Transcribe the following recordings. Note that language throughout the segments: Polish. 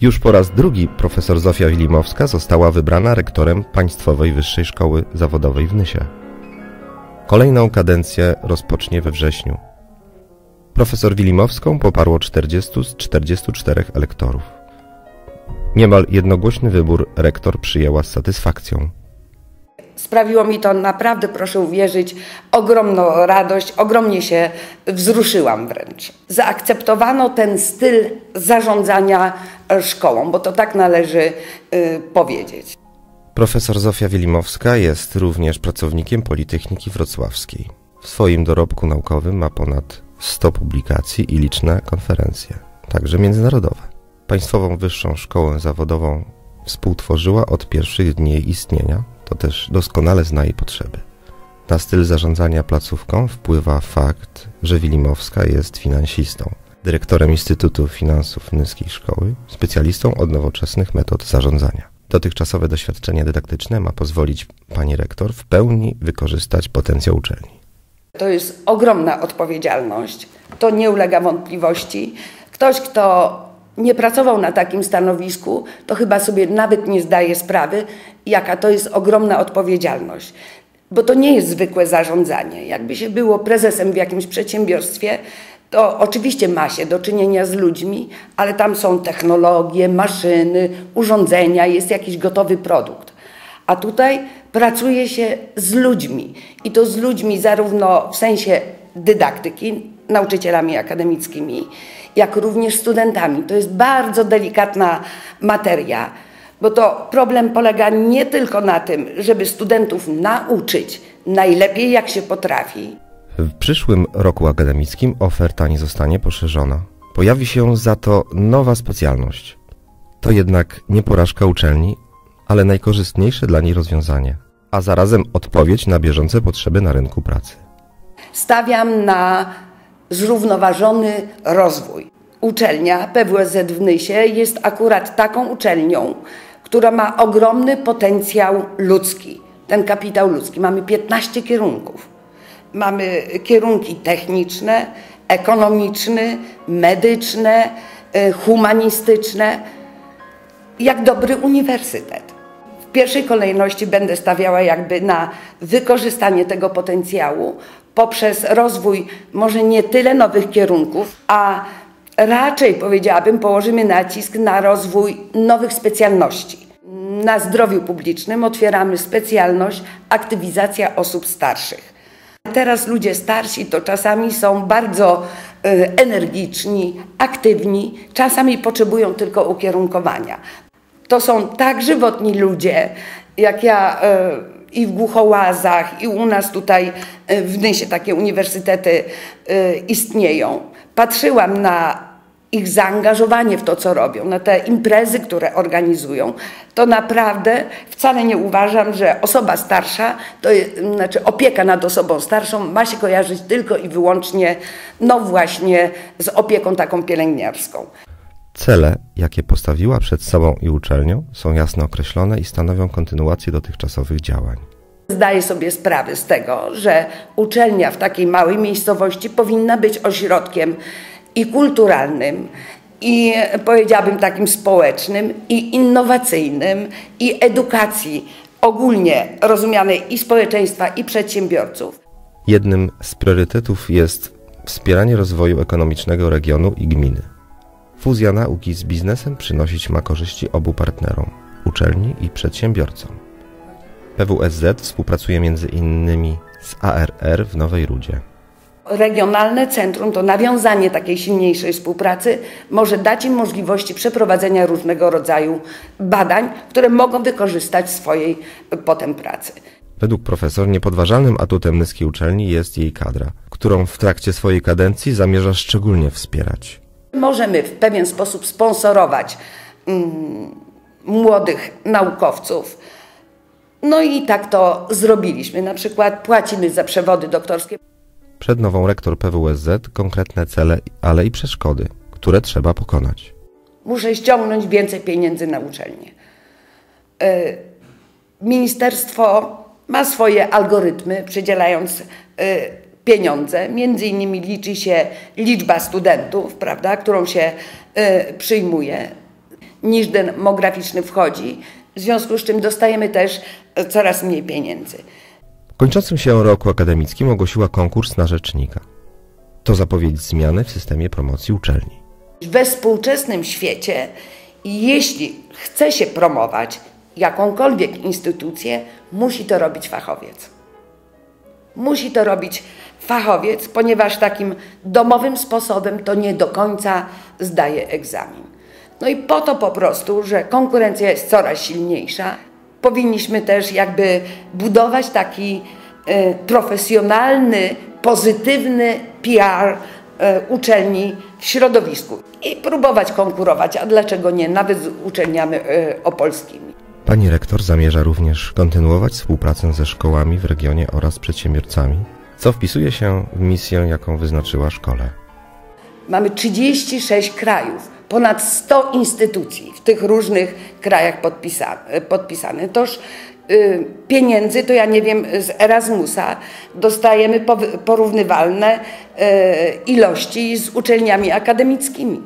Już po raz drugi profesor Zofia Wilimowska została wybrana rektorem Państwowej Wyższej Szkoły Zawodowej w Nysie. Kolejną kadencję rozpocznie we wrześniu. Profesor Wilimowską poparło 40 z 44 elektorów. Niemal jednogłośny wybór rektor przyjęła z satysfakcją. Sprawiło mi to naprawdę, proszę uwierzyć, ogromną radość, ogromnie się wzruszyłam wręcz. Zaakceptowano ten styl zarządzania szkołą, bo to tak należy y, powiedzieć. Profesor Zofia Wilimowska jest również pracownikiem Politechniki Wrocławskiej. W swoim dorobku naukowym ma ponad 100 publikacji i liczne konferencje, także międzynarodowe. Państwową Wyższą Szkołę Zawodową współtworzyła od pierwszych dni jej istnienia, to też doskonale zna jej potrzeby. Na styl zarządzania placówką wpływa fakt, że Wilimowska jest finansistą, dyrektorem Instytutu Finansów Nyskiej Szkoły, specjalistą od nowoczesnych metod zarządzania. Dotychczasowe doświadczenie dydaktyczne ma pozwolić pani rektor w pełni wykorzystać potencjał uczelni. To jest ogromna odpowiedzialność, to nie ulega wątpliwości. Ktoś, kto nie pracował na takim stanowisku, to chyba sobie nawet nie zdaje sprawy, jaka to jest ogromna odpowiedzialność. Bo to nie jest zwykłe zarządzanie. Jakby się było prezesem w jakimś przedsiębiorstwie, to oczywiście ma się do czynienia z ludźmi, ale tam są technologie, maszyny, urządzenia, jest jakiś gotowy produkt. A tutaj pracuje się z ludźmi i to z ludźmi zarówno w sensie dydaktyki, nauczycielami akademickimi, jak również studentami. To jest bardzo delikatna materia, bo to problem polega nie tylko na tym, żeby studentów nauczyć najlepiej jak się potrafi. W przyszłym roku akademickim oferta nie zostanie poszerzona. Pojawi się za to nowa specjalność. To jednak nie porażka uczelni, ale najkorzystniejsze dla niej rozwiązanie, a zarazem odpowiedź na bieżące potrzeby na rynku pracy. Stawiam na zrównoważony rozwój. Uczelnia PWSZ w Nysie jest akurat taką uczelnią, która ma ogromny potencjał ludzki, ten kapitał ludzki. Mamy 15 kierunków. Mamy kierunki techniczne, ekonomiczne, medyczne, y, humanistyczne, jak dobry uniwersytet. Pierwszej kolejności będę stawiała jakby na wykorzystanie tego potencjału poprzez rozwój może nie tyle nowych kierunków, a raczej powiedziałabym położymy nacisk na rozwój nowych specjalności. Na zdrowiu publicznym otwieramy specjalność aktywizacja osób starszych. Teraz ludzie starsi to czasami są bardzo y, energiczni, aktywni, czasami potrzebują tylko ukierunkowania. To są tak żywotni ludzie, jak ja y, i w Głuchołazach, i u nas tutaj y, w Nysie takie uniwersytety istnieją. Patrzyłam na ich zaangażowanie w to, co robią, na te imprezy, które organizują, to naprawdę wcale nie uważam, że osoba starsza, to jest, znaczy opieka nad osobą starszą ma się kojarzyć tylko i wyłącznie, no właśnie, z opieką taką pielęgniarską. Cele, jakie postawiła przed sobą i uczelnią, są jasno określone i stanowią kontynuację dotychczasowych działań. Zdaję sobie sprawę z tego, że uczelnia w takiej małej miejscowości powinna być ośrodkiem i kulturalnym, i powiedziałabym takim społecznym, i innowacyjnym, i edukacji ogólnie rozumianej i społeczeństwa, i przedsiębiorców. Jednym z priorytetów jest wspieranie rozwoju ekonomicznego regionu i gminy. Fuzja nauki z biznesem przynosić ma korzyści obu partnerom uczelni i przedsiębiorcom. PWSZ współpracuje między innymi z ARR w Nowej Rudzie. Regionalne centrum, to nawiązanie takiej silniejszej współpracy może dać im możliwości przeprowadzenia różnego rodzaju badań, które mogą wykorzystać w swojej potem pracy. Według profesor niepodważalnym atutem Nyskiej Uczelni jest jej kadra, którą w trakcie swojej kadencji zamierza szczególnie wspierać. Możemy w pewien sposób sponsorować mm, młodych naukowców. No i tak to zrobiliśmy. Na przykład płacimy za przewody doktorskie. Przed nową rektor PWSZ konkretne cele, ale i przeszkody, które trzeba pokonać. Muszę ściągnąć więcej pieniędzy na uczelnię. E, ministerstwo ma swoje algorytmy, przydzielając e, pieniądze. Między innymi liczy się liczba studentów, prawda, którą się e, przyjmuje. niż demograficzny wchodzi, w związku z czym dostajemy też e, coraz mniej pieniędzy. W kończącym się roku akademickim ogłosiła konkurs na rzecznika. To zapowiedź zmiany w systemie promocji uczelni. We współczesnym świecie, jeśli chce się promować jakąkolwiek instytucję, musi to robić fachowiec. Musi to robić fachowiec, ponieważ takim domowym sposobem to nie do końca zdaje egzamin. No i po to po prostu, że konkurencja jest coraz silniejsza, powinniśmy też jakby budować taki e, profesjonalny, pozytywny PR e, uczelni w środowisku i próbować konkurować, a dlaczego nie, nawet z uczelniami e, opolskimi. Pani rektor zamierza również kontynuować współpracę ze szkołami w regionie oraz przedsiębiorcami, co wpisuje się w misję, jaką wyznaczyła szkole. Mamy 36 krajów, ponad 100 instytucji w tych różnych krajach podpisane. podpisane. Toż y, pieniędzy, to ja nie wiem, z Erasmusa dostajemy porównywalne y, ilości z uczelniami akademickimi.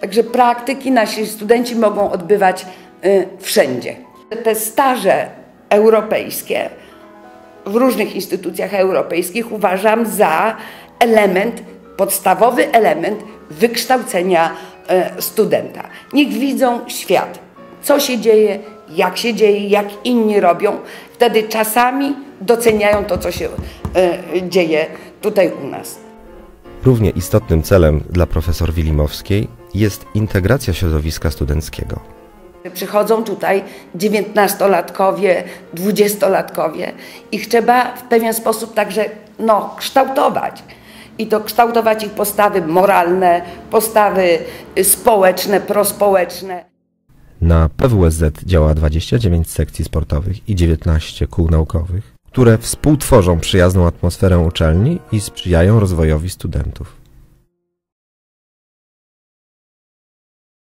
Także praktyki nasi studenci mogą odbywać wszędzie. Te staże europejskie w różnych instytucjach europejskich uważam za element, podstawowy element wykształcenia e, studenta. Niech widzą świat, co się dzieje, jak się dzieje, jak inni robią. Wtedy czasami doceniają to, co się e, dzieje tutaj u nas. Równie istotnym celem dla profesor Wilimowskiej jest integracja środowiska studenckiego. Przychodzą tutaj dziewiętnastolatkowie, dwudziestolatkowie. Ich trzeba w pewien sposób także no, kształtować. I to kształtować ich postawy moralne, postawy y, społeczne, prospołeczne. Na PWSZ działa 29 sekcji sportowych i 19 kół naukowych, które współtworzą przyjazną atmosferę uczelni i sprzyjają rozwojowi studentów.